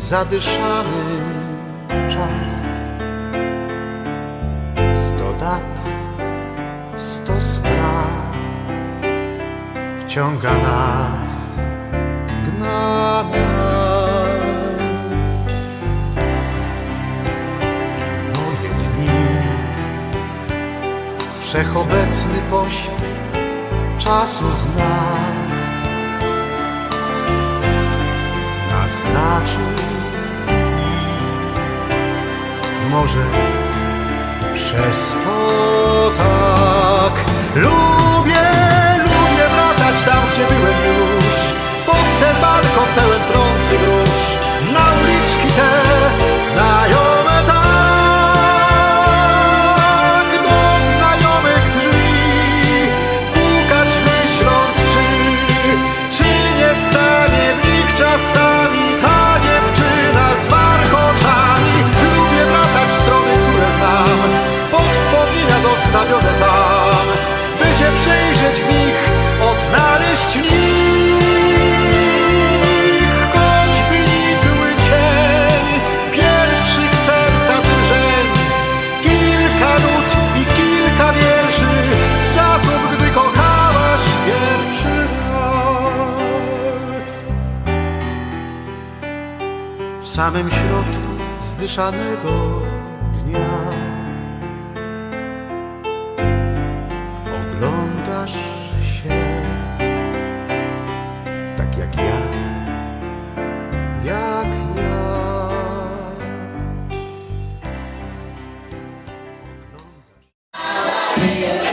zadyszany czas. Sto dat, sto spraw wciąga nas, gna nas. I moje dni wszechobecny pośpiech czasu znak naznaczył może przez to tak w nich choćby nikły cień pierwszych serca drżeń kilka nut i kilka wierszy z czasów, gdy kochałaś pierwszy raz. W samym środku zdyszanego dnia Yeah.